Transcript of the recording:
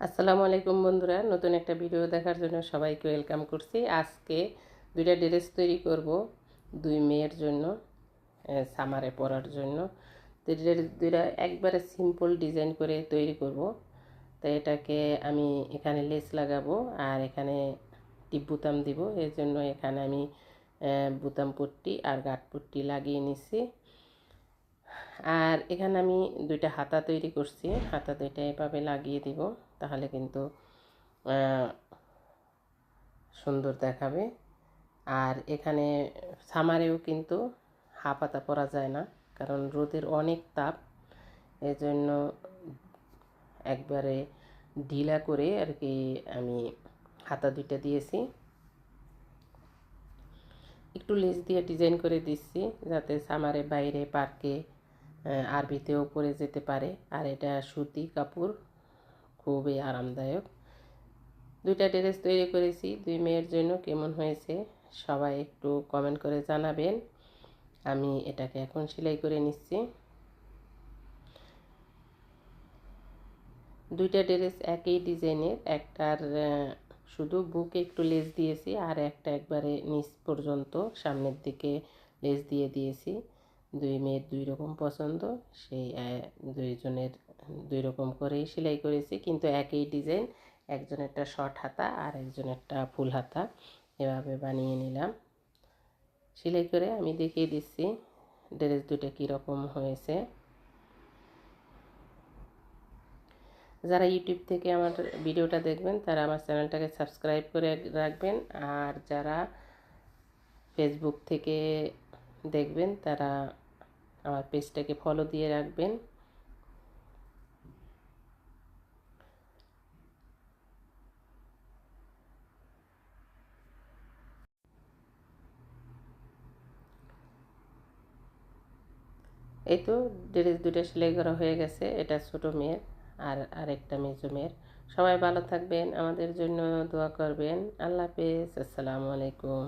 আসসালামু আলাইকুম বন্ধুরা, নতুন একটা ভিডিও দেখার জন্য সবাইকে ওয়েলকাম করছি। আজকে দুইটা ড্রেস তৈরি করব, দুই মেয়ের জন্য সামারে পরার জন্য। দুইটা একবারে সিম্পল ডিজাইন করে তৈরি করব। তো এটাকে আমি এখানে লেস লাগাবো আর এখানে টিপ বুতাম দিব। এর জন্য এখানে আমি বুতাম পট্টি আর গাঁট পট্টি লাগিয়ে নিছি। আর এখানে আমি দুইটা হাতা তৈরি করছি। হাতা দুইটা এভাবে লাগিয়ে দিব, তাহলে কিন্তু সুন্দর দেখাবে। আর এখানে সামারেও কিন্তু হাফ হাতা পরা যায় না, কারণ রোদের অনেক তাপ। এজন্য একবারে ঢিলা করে আর কি আমি হাতা দুইটা দিয়েছি। একটু লেস দিয়ে ডিজাইন করে দিচ্ছি, যাতে সামারে বাইরে পার্কে আরবিতেও পরে যেতে পারে। আর এটা সুতি কাপড়, খুবই আরামদায়ক। দুইটা ড্রেস তৈরি করেছি। দুই মেয়ের জন্য কেমন হয়েছে সবাই একটু কমেন্ট করে জানাবেন। আমি এটাকে এখন সেলাই করে নিচ্ছি। দুইটা ড্রেস একই ডিজাইনের। একটার শুধু বুকে একটু লেস দিয়েছি আর একটা একবারে নিচ পর্যন্ত সামনের দিকে লেস দিয়ে দিয়েছি। দুই মেয়ের দুই রকম পছন্দ, সেই দুইজনের দুই রকম করেই সেলাই করেছি। কিন্তু একই ডিজাইন, একজনেরটা শর্ট হাতা আর একজনেরটা ফুল হাতা এভাবে বানিয়ে নিলাম। সেলাই করে আমি দেখিয়ে দিচ্ছি ড্রেস দুটো কীরকম হয়েছে। যারা ইউটিউব থেকে আমার ভিডিওটা দেখবেন, তারা আমার চ্যানেলটাকে সাবস্ক্রাইব করে রাখবেন। আর যারা ফেসবুক থেকে দেখবেন, তারা আমার পেজটাকে ফলো দিয়ে রাখবেন। এই তো ড্রেস দুটো সেলাই করা হয়ে গেছে, এটা ছোটো মেয়ের আর আরেকটা মেজো মেয়ের। সবাই ভালো থাকবেন, আমাদের জন্য দোয়া করবেন। আল্লাহ হাফেজ, আসসালামু আলাইকুম।